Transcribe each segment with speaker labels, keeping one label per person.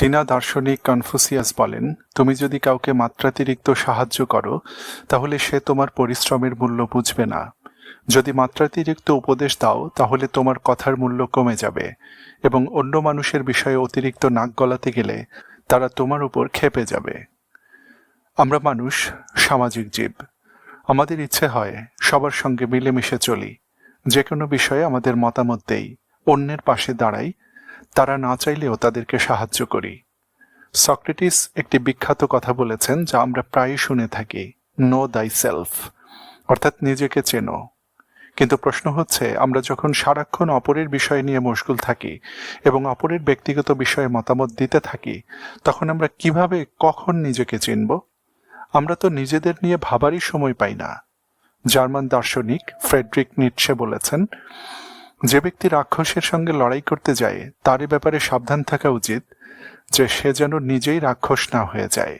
Speaker 1: চীনা দার্শনিক কনফুসিয়াস বলেন, তুমি যদি কাউকে মাত্রাতিরিক্ত সাহায্য করো, তাহলে সে তোমার পরিশ্রমের মূল্য বুঝবে না। যদি মাত্রাতিরিক্ত উপদেশ দাও, তাহলে তোমার কথার মূল্য কমে যাবে এবং অন্য মানুষের বিষয়ে অতিরিক্ত নাক গলাতে গেলে তারা তোমার উপর খেপে যাবে। আমরা মানুষ সামাজিক জীব। আমাদের ইচ্ছে হয় সবার সঙ্গে মিলেমিশে চলি। যে কোনো বিষয়ে আমাদের মতামত দেই, অন্যের পাশে দাঁড়াই তারা না চাইলেও তাদেরকে সাহায্য করি। সক্রেটিস একটি বিখ্যাত কথা বলেছেন যা আমরা প্রায়ই শুনে থাকি নো দাই সেলফ অর্থাৎ নিজেকে চেনো। কিন্তু প্রশ্ন হচ্ছে, আমরা যখন সারাক্ষণ অপরের বিষয় নিয়ে মশগুল থাকি এবং অপরের ব্যক্তিগত বিষয়ে মতামত দিতে থাকি, তখন আমরা কীভাবে, কখন নিজেকে চিনব? আমরা তো নিজেদের নিয়ে ভাবারই সময় পাই না। জার্মান দার্শনিক ফ্রেডরিক নিটসে বলেছেন যে ব্যক্তি রাক্ষসের সঙ্গে লড়াই করতে যায়, তারই ব্যাপারে সাবধান থাকা উচিত যে সে যেন নিজেই রাক্ষস না হয়ে যায়।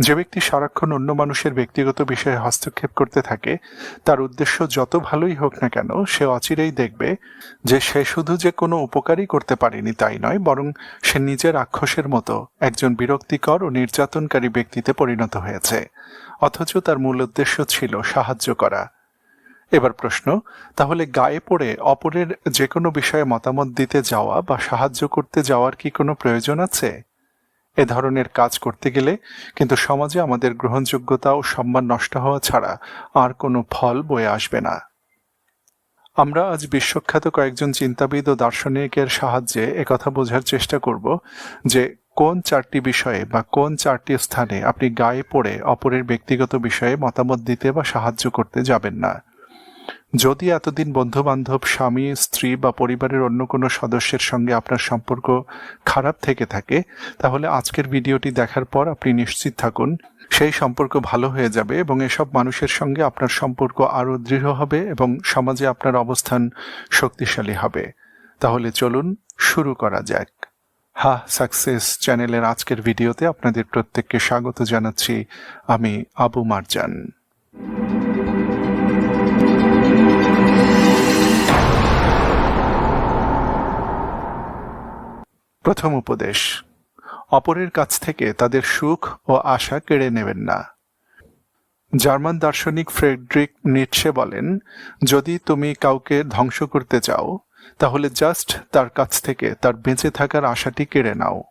Speaker 1: যে ব্যক্তি সারাক্ষণ অন্য মানুষের ব্যক্তিগত বিষয়ে হস্তক্ষেপ করতে থাকে, তার উদ্দেশ্য যত ভালোই হোক না কেন, সে অচিরেই দেখবে যে সে শুধু যে কোনো উপকারই করতে পারেনি তাই নয়, বরং সে নিজের রাক্ষসের মতো একজন বিরক্তিকর ও নির্যাতনকারী ব্যক্তিতে পরিণত হয়েছে। অথচ তার মূল উদ্দেশ্য ছিল সাহায্য করা। এবার প্রশ্ন, তাহলে গায়ে পড়ে অপরের যে কোনো বিষয়ে মতামত দিতে যাওয়া বা সাহায্য করতে যাওয়ার কি কোনো প্রয়োজন আছে? এ ধরনের কাজ করতে গেলে কিন্তু সমাজে আমাদের গ্রহণযোগ্যতা ও সম্মান নষ্ট হওয়া ছাড়া আর কোনো ফল বয়ে আসবে না। আমরা আজ বিশ্বখ্যাত কয়েকজন চিন্তাবিদ ও দার্শনিকের সাহায্যে একথা বোঝার চেষ্টা করব যে কোন চারটি বিষয়ে বা কোন চারটি স্থানে আপনি গায়ে পড়ে অপরের ব্যক্তিগত বিষয়ে মতামত দিতে বা সাহায্য করতে যাবেন না। যদি এতদিন বন্ধু বান্ধব স্বামী, স্ত্রী বা পরিবারের অন্য কোনো সদস্যের সঙ্গে আপনার সম্পর্ক খারাপ থেকে থাকে, তাহলে আজকের ভিডিওটি দেখার পর আপনি নিশ্চিত থাকুন, সেই সম্পর্ক ভালো হয়ে যাবে এবং এসব মানুষের সঙ্গে আপনার সম্পর্ক আরও দৃঢ় হবে এবং সমাজে আপনার অবস্থান শক্তিশালী হবে। তাহলে চলুন শুরু করা যাক। হা সাকসেস চ্যানেলের আজকের ভিডিওতে আপনাদের প্রত্যেককে স্বাগত জানাচ্ছি আমি আবু মারজান। প্রথম উপদেশ। অপরের কাছ থেকে তাদের সুখ ও আশা কেড়ে নেবেন না। জার্মান দার্শনিক ফ্রেডরিক নিটসে বলেন, যদি তুমি কাউকে ধ্বংস করতে চাও, তাহলে জাস্ট তার কাছ থেকে তার বেঁচে থাকার আশাটি কেড়ে নাও।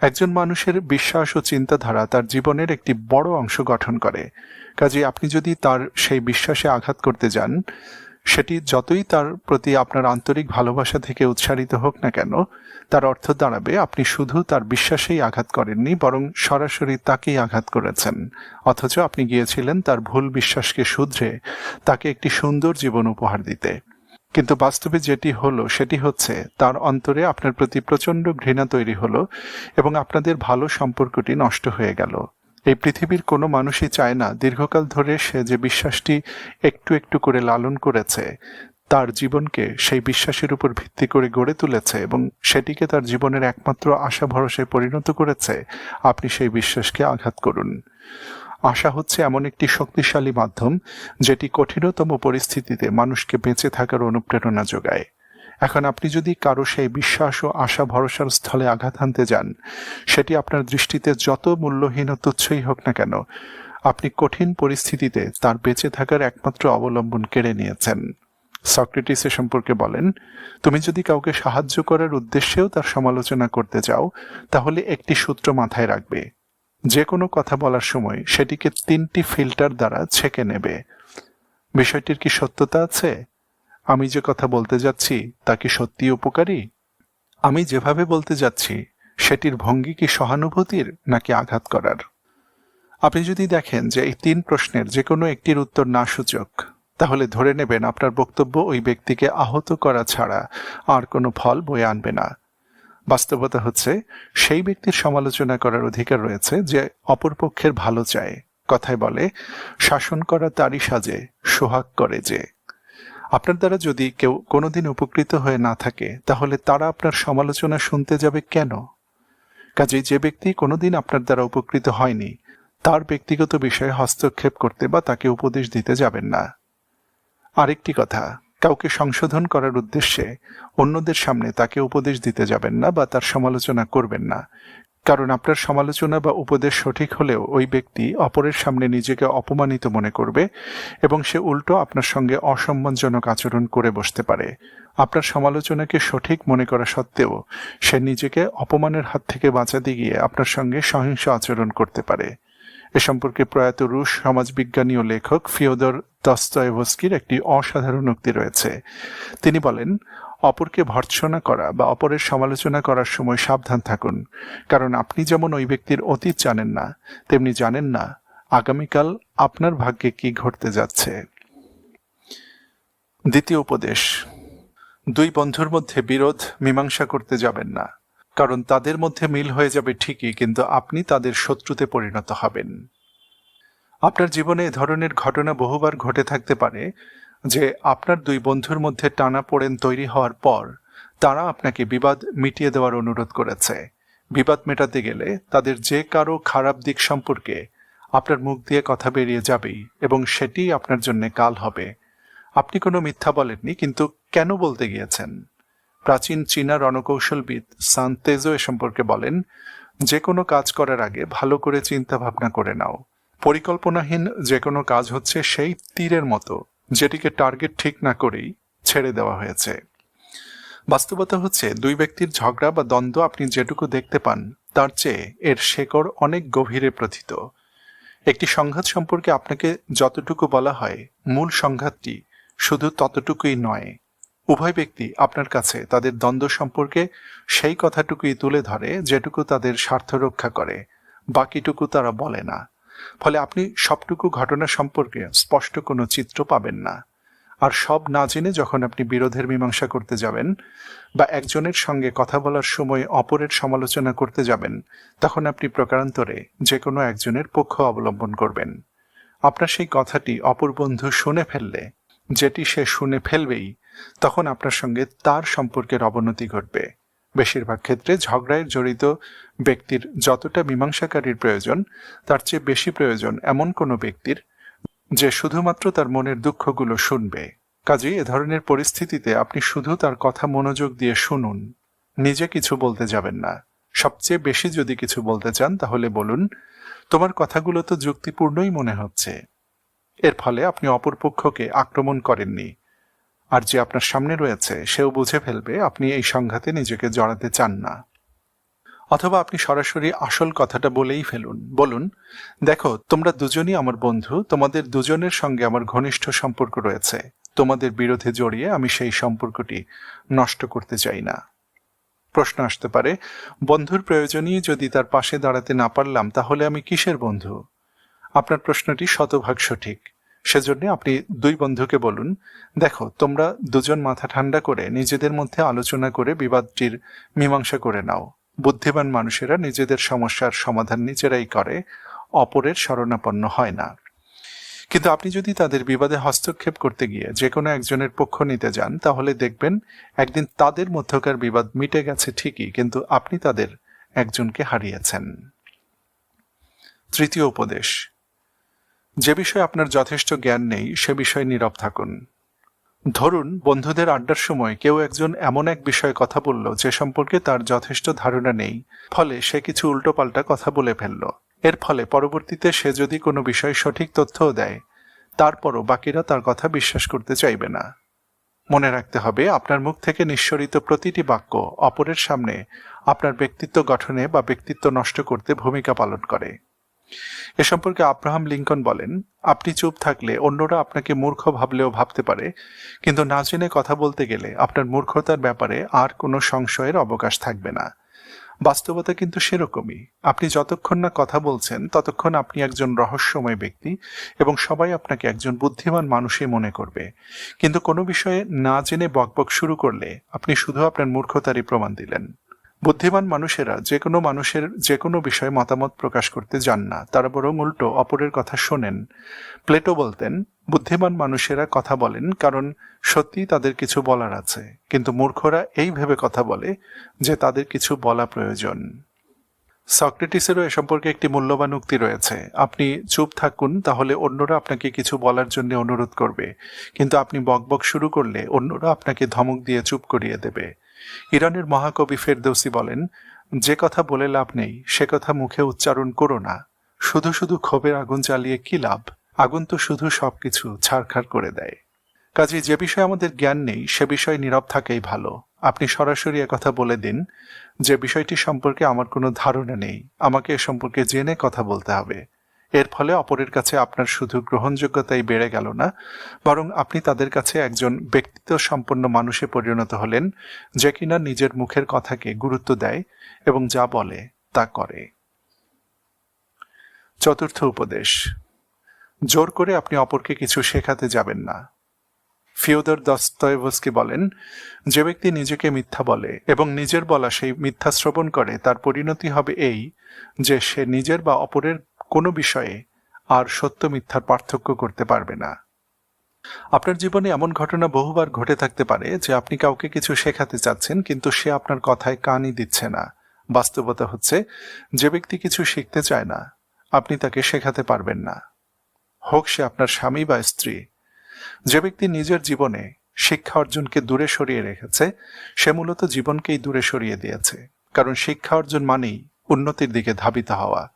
Speaker 1: একজন মানুষের বিশ্বাস ও চিন্তাধারা তার জীবনের একটি বড় অংশ গঠন করে। কাজে আপনি যদি তার সেই বিশ্বাসে আঘাত করতে যান সেটি যতই তার প্রতি আপনার আন্তরিক ভালোবাসা থেকে উৎসারিত হোক না কেন, তার অর্থ দাঁড়াবে আপনি শুধু তার বিশ্বাসেই আঘাত করেননি, বরং সরাসরি তাকেই আঘাত করেছেন। অথচ আপনি গিয়েছিলেন তার ভুল বিশ্বাসকে শুধরে, তাকে একটি সুন্দর জীবন উপহার দিতে। কিন্তু বাস্তবে যেটি হলো, সেটি হচ্ছে, তার অন্তরে আপনার প্রতি প্রচণ্ড ঘৃণা তৈরি হলো এবং আপনাদের ভালো সম্পর্কটি নষ্ট হয়ে গেল। এই পৃথিবীর কোনো মানুষই চায় না দীর্ঘকাল ধরে সে যে বিশ্বাসটি একটু একটু করে লালন করেছে, তার জীবনকে সেই বিশ্বাসের উপর ভিত্তি করে গড়ে তুলেছে এবং সেটিকে তার জীবনের একমাত্র আশা ভরসায় পরিণত করেছে, আপনি সেই বিশ্বাসকে আঘাত করুন। আশা হচ্ছে এমন একটি শক্তিশালী মাধ্যম, যেটি কঠিনতম পরিস্থিতিতে মানুষকে বেঁচে থাকার অনুপ্রেরণা যোগায়। এখন আপনি যদি কারও সেই বিশ্বাস ও আশা ভরসার স্থলে আঘাত হানতে যান, সেটি আপনার দৃষ্টিতে যত মূল্যহীন ও তুচ্ছই হোক না কেন, আপনি কঠিন পরিস্থিতিতে তার বেঁচে থাকার একমাত্র অবলম্বন কেড়ে নিয়েছেন। সক্রেটিস এ সম্পর্কে বলেন, তুমি যদি কাউকে সাহায্য করার উদ্দেশ্যেও তার সমালোচনা করতে চাও, তাহলে একটি সূত্র মাথায় রাখবে। যে কোনো কথা বলার সময় সেটিকে তিনটি ফিল্টার দ্বারা ছেঁকে নেবে। বিষয়টির কি সত্যতা আছে? আমি যে কথা বলতে যাচ্ছি, তা কি সত্যি উপকারী? আমি যেভাবে বলতে যাচ্ছি, সেটির ভঙ্গি কি সহানুভূতির, নাকি আঘাত করার? আপনি যদি দেখেন যে এই তিন প্রশ্নের যে কোনো একটির উত্তর না সূচক তাহলে ধরে নেবেন আপনার বক্তব্য ওই ব্যক্তিকে আহত করা ছাড়া আর কোনো ফল বয়ে আনবে না। বাস্তবতা হচ্ছে, সেই ব্যক্তির সমালোচনা করার অধিকার রয়েছে যে অপরপক্ষের ভালো চায়। কথায় বলে, শাসন করা তারই সাজে, সোহাগ করে যে। আপনার দ্বারা যদি কেউ কোনোদিন উপকৃত হয়ে না থাকে, তাহলে তারা আপনার সমালোচনা শুনতে যাবে কেন? কাজেই যে ব্যক্তি কোনোদিন আপনার দ্বারা উপকৃত হয়নি, তার ব্যক্তিগত বিষয়ে হস্তক্ষেপ করতে বা তাকে উপদেশ দিতে যাবেন না। আরেকটি কথা, কাউকে সংশোধন করার উদ্দেশ্যে অন্যদের সামনে তাকে উপদেশ দিতে যাবেন না বা তার সমালোচনা করবেন না। কারণ আপনার সমালোচনা বা উপদেশ সঠিক হলেও ওই ব্যক্তি অপরের সামনে নিজেকে অপমানিত মনে করবে এবং সে উল্টো আপনার সঙ্গে অসম্মানজনক আচরণ করে বসতে পারে। আপনার সমালোচনাকে সঠিক মনে করা সত্ত্বেও সে নিজেকে অপমানের হাত থেকে বাঁচাতে গিয়ে আপনার সঙ্গে সহিংস আচরণ করতে পারে। এ সম্পর্কে প্রয়াত রুশ সমাজবিজ্ঞানী ও লেখক ফিওদর দস্তয়েভস্কির একটি অসাধারণ উক্তি রয়েছে। তিনি বলেন অপরকে ভর্ৎসনা করা বা অপরের সমালোচনা করার সময় সাবধান থাকুন। কারণ আপনি যেমন ওই ব্যক্তির অতীত জানেন না, তেমনি জানেন না আগামীকাল আপনার ভাগ্যে কি ঘটতে যাচ্ছে। দ্বিতীয় উপদেশ, দুই বন্ধুর মধ্যে বিরোধ, মীমাংসা করতে যাবেন না। কারণ তাদের মধ্যে মিল হয়ে যাবে ঠিকই, কিন্তু আপনি তাদের শত্রুতে পরিণত হবেন। আপনার জীবনে এ ধরনের ঘটনা বহুবার ঘটে থাকতে পারে যে আপনার দুই বন্ধুর মধ্যে টানা পড়েন তৈরি হওয়ার পর, তারা আপনাকে বিবাদ মিটিয়ে দেওয়ার অনুরোধ করেছে। বিবাদ মেটাতে গেলে তাদের যে কারও খারাপ দিক সম্পর্কে আপনার মুখ দিয়ে কথা বেরিয়ে যাবেই এবং সেটি আপনার জন্য কাল হবে। আপনি কোনো মিথ্যা বলেননি, কিন্তু কেন বলতে গিয়েছেন? প্রাচীন চীনা রণকৌশলবিদ সান্তেজো এ সম্পর্কে বলেন, যে কোনো কাজ করার আগে ভালো করে চিন্তা ভাবনা করে নাও। পরিকল্পনাহীন যে কোনো কাজ হচ্ছে সেই তীরের মতো। যেটিকে টার্গেট ঠিক না করেই ছেড়ে দেওয়া হয়েছে। বাস্তবতা হচ্ছে, দুই ব্যক্তির ঝগড়া বা দ্বন্দ্ব আপনি যেটুকু দেখতে পান, তার চেয়ে এর শেকড় অনেক গভীরে প্রথিত। একটি সংঘাত সম্পর্কে আপনাকে যতটুকু বলা হয়, মূল সংঘাতটি শুধু ততটুকুই নয়। উভয় ব্যক্তি আপনার কাছে তাদের দ্বন্দ্ব সম্পর্কে সেই কথাটুকুই তুলে ধরে, যেটুকু তাদের স্বার্থ রক্ষা করে, বাকিটুকু তারা বলে না। ফলে আপনি সবটুকু ঘটনা সম্পর্কে স্পষ্ট কোনো চিত্র পাবেন না। আর সব না জেনে যখন আপনি বিরোধের মীমাংসা করতে যাবেন বা একজনের সঙ্গে কথা বলার সময় অপরের সমালোচনা করতে যাবেন, তখন আপনি প্রকারান্তরে যে কোনো একজনের পক্ষ অবলম্বন করবেন। আপনার সেই কথাটি অপর বন্ধু শুনে ফেললে, যেটি সে শুনে ফেলবেই, তখন আপনার সঙ্গে তার সম্পর্কের অবনতি ঘটবে। বেশিরভাগ ক্ষেত্রে ঝগড়ায় জড়িত ব্যক্তির যতটা মীমাংসাকারীর প্রয়োজন, তার চেয়ে বেশি প্রয়োজন এমন কোনো ব্যক্তির যে শুধুমাত্র তার মনের দুঃখগুলো শুনবে। কাজেই এ ধরনের পরিস্থিতিতে আপনি শুধু তার কথা মনোযোগ দিয়ে শুনুন, নিজে কিছু বলতে যাবেন না। সবচেয়ে বেশি যদি কিছু বলতে চান, তাহলে বলুন, তোমার কথাগুলো তো যুক্তিপূর্ণই মনে হচ্ছে। এর ফলে আপনি অপরপক্ষকে আক্রমণ করেননি। আর যে আপনার সামনে রয়েছে, সেও বুঝে ফেলবে আপনি এই সংঘাতে নিজেকে জড়াতে চান না। অথবা আপনি সরাসরি আসল কথাটা বলেই ফেলুন। বলুন, দেখো, তোমরা দুজনই আমার বন্ধু, তোমাদের দুজনের সঙ্গে আমার ঘনিষ্ঠ সম্পর্ক রয়েছে। তোমাদের বিরোধে জড়িয়ে আমি সেই সম্পর্কটি নষ্ট করতে চাই না। প্রশ্ন আসতে পারে, বন্ধুর প্রয়োজনই যদি তার পাশে দাঁড়াতে না পারলাম, তাহলে আমি কিসের বন্ধু? আপনার প্রশ্নটি শতভাগ সঠিক। সেজন্য আপনি দুই বন্ধুকে বলুন, দেখো, তোমরা দুজন মাথা ঠান্ডা করে নিজেদের মধ্যে আলোচনা করে বিবাদটির মীমাংসা করে নাও। বুদ্ধিমান মানুষেরা নিজেদের সমস্যার সমাধান নিজেরাই করে, অপরের শরণাপন্ন হয় না। কিন্তু আপনি যদি তাদের বিবাদে হস্তক্ষেপ করতে গিয়ে যে কোনো একজনের পক্ষ নিতে যান, তাহলে দেখবেন একদিন তাদের মধ্যকার বিবাদ মিটে গেছে ঠিকই, কিন্তু আপনি তাদের একজনকে হারিয়েছেন। তৃতীয় উপদেশ যে বিষয়ে আপনার যথেষ্ট জ্ঞান নেই, সে বিষয়ে নীরব থাকুন। ধরুন, বন্ধুদের আড্ডার সময় কেউ একজন এমন এক বিষয়ে কথা বলল যে সম্পর্কে তার যথেষ্ট ধারণা নেই, ফলে সে কিছু উল্টোপাল্টা কথা বলে ফেলল। এর ফলে পরবর্তীতে সে যদি কোনো বিষয়ে সঠিক তথ্যও দেয়, তারপরও বাকিরা তার কথা বিশ্বাস করতে চাইবে না। মনে রাখতে হবে, আপনার মুখ থেকে নিঃসরিত প্রতিটি বাক্য অপরের সামনে আপনার ব্যক্তিত্ব গঠনে বা ব্যক্তিত্ব নষ্ট করতে ভূমিকা পালন করে। এ সম্পর্কে আব্রাহাম লিঙ্কন বলেন, আপনি চুপ থাকলে অন্যরা আপনাকে মূর্খ ভাবলেও ভাবতে পারে, কিন্তু না জেনে কথা বলতে গেলে আপনার মূর্খতার ব্যাপারে আর কোনো সংশয়ের অবকাশ থাকবে না। বাস্তবতা কিন্তু সেরকমই। আপনি যতক্ষণ না কথা বলছেন, ততক্ষণ আপনি একজন রহস্যময় ব্যক্তি এবং সবাই আপনাকে একজন বুদ্ধিমান মানুষই মনে করবে। কিন্তু কোনো বিষয়ে না জেনে বকবক শুরু করলে আপনি শুধু আপনার মূর্খতারই প্রমাণ দিলেন। বুদ্ধিমান মানুষেরা যে কোনো মানুষের যে কোনো বিষয়ে মতামত প্রকাশ করতে যান না, তারা বরং উল্টো অপরের কথা শোনেন। প্লেটো বলতেন, বুদ্ধিমান মানুষেরা কথা বলেন কারণ সত্যি তাদের কিছু বলার আছে। কিন্তু মূর্খরা এই ভেবে কথা বলে যে তাদের কিছু বলা প্রয়োজন। সক্রেটিসেরও এ সম্পর্কে একটি মূল্যবান উক্তি রয়েছে। আপনি চুপ থাকুন, তাহলে অন্যরা আপনাকে কিছু বলার জন্য অনুরোধ করবে। কিন্তু আপনি বকবক শুরু করলে অন্যরা আপনাকে ধমক দিয়ে চুপ করিয়ে দেবে। ইরানের মহাকবি ফেরদৌসি বলেন, যে কথা বলে লাভ নেই, সে কথা মুখে উচ্চারণ করো না। শুধু শুধু ক্ষোভের আগুন জ্বালিয়ে কি লাভ? আগুন তো শুধু সবকিছু ছাড়খাড় করে দেয়। কাজে যে বিষয়ে আমাদের জ্ঞান নেই, সে বিষয়ে নীরব থাকাই ভালো। আপনি সরাসরি কথা বলে দিন, যে বিষয়টি সম্পর্কে আমার কোনো ধারণা নেই, আমাকে এ সম্পর্কে জেনে কথা বলতে হবে। এর ফলে অপরের কাছে আপনার শুধু গ্রহণযোগ্যতাই বেড়ে গেল না, বরং আপনি তাদের কাছে একজন ব্যক্তিত্ব সম্পন্ন মানুষে পরিণত হলেন, যে কিনা নিজের মুখের কথাকে গুরুত্ব দেয় এবং যা বলে তা করে। চতুর্থ উপদেশ, জোর করে আপনি অপরকে কিছু শেখাতে যাবেন না। ফিওদর দস্তয়েভস্কি বলেন, যে ব্যক্তি নিজেকে মিথ্যা বলে এবং নিজের বলা সেই মিথ্যা শ্রবণ করে, তার পরিণতি হবে এই যে সে নিজের বা অপরের কোনো বিষয়ে আর সত্য মিথ্যার পার্থক্য করতে পারবে না। আপনার জীবনে এমন ঘটনা বহুবার ঘটে থাকতে পারে যে আপনি কাউকে কিছু শেখাতে চাচ্ছেন, কিন্তু সে আপনার কথায় কানই দিচ্ছে না। বাস্তবতা হচ্ছে, যে ব্যক্তি কিছু শিখতে চায় না, আপনি তাকে শেখাতে পারবেন না। হোক সে আপনার স্বামী বা স্ত্রী, যে ব্যক্তি নিজের জীবনে শিক্ষা অর্জনকে দূরে সরিয়ে রেখেছে, সে মূলত জীবনকেই দূরে সরিয়ে দিয়েছে। কারণ শিক্ষা অর্জন মানেই উন্নতির দিকে ধাবিত হওয়া।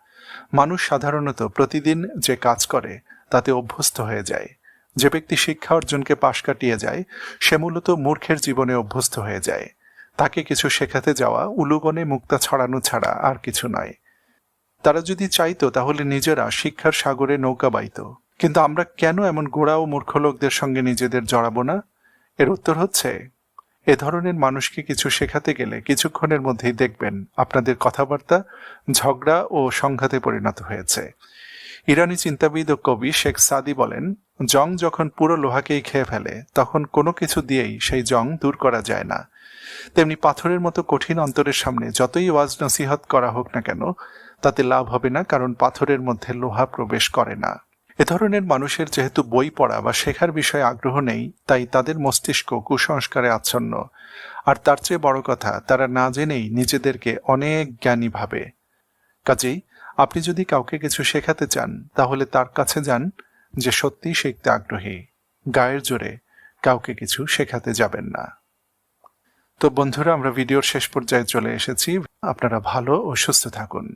Speaker 1: মানুষ সাধারণত প্রতিদিন যে কাজ করে, তাতে অভ্যস্ত হয়ে যায়। যে ব্যক্তি শিক্ষা অর্জনকে পাশ কাটিয়ে যায়, সে মূলত মূর্খের জীবনে অভ্যস্ত হয়ে যায়। তাকে কিছু শেখাতে যাওয়া উলুবনে মুক্তা ছড়ানো ছাড়া আর কিছু নয়। তারা যদি চাইতো, তাহলে নিজেরা শিক্ষার সাগরে নৌকা বাইত। কিন্তু আমরা কেন এমন গোড়া ও মূর্খ লোকদের সঙ্গে নিজেদের জড়াবো না? এর উত্তর হচ্ছে এ ধরনের মানুষকে কিছু শেখাতে গেলে কিছুক্ষণের মধ্যেই দেখবেন আপনাদের কথাবার্তা, ঝগড়া ও সংঘাতে পরিণত হয়েছে। ইরানি চিন্তাবিদ ও কবি শেখ সাদি বলেন, জং যখন পুরো লোহাকেই খেয়ে ফেলে, তখন কোনো কিছু দিয়েই সেই জং দূর করা যায় না। তেমনি পাথরের মতো কঠিন অন্তরের সামনে যতই ওয়াজ নসিহত করা হোক না কেন, তাতে লাভ হবে না কারণ পাথরের মধ্যে লোহা প্রবেশ করে না। এ ধরনের মানুষের যেহেতু বই পড়া বা শেখার বিষয়ে আগ্রহ নেই, তাই তাদের মস্তিষ্ক কুসংস্কারে আচ্ছন্ন। আর তার চেয়ে বড় কথা, তারা না জেনেই নিজেদেরকে অনেক জ্ঞানী ভাবে। কাজেই আপনি যদি কাউকে কিছু শেখাতে চান, তাহলে তার কাছে যান যে সত্যিই শিখতে আগ্রহী। গায়ের জোরে কাউকে কিছু শেখাতে যাবেন না। তো বন্ধুরা, আমরা ভিডিওর শেষ পর্যায়ে চলে এসেছি। আপনারা ভালো ও সুস্থ থাকুন।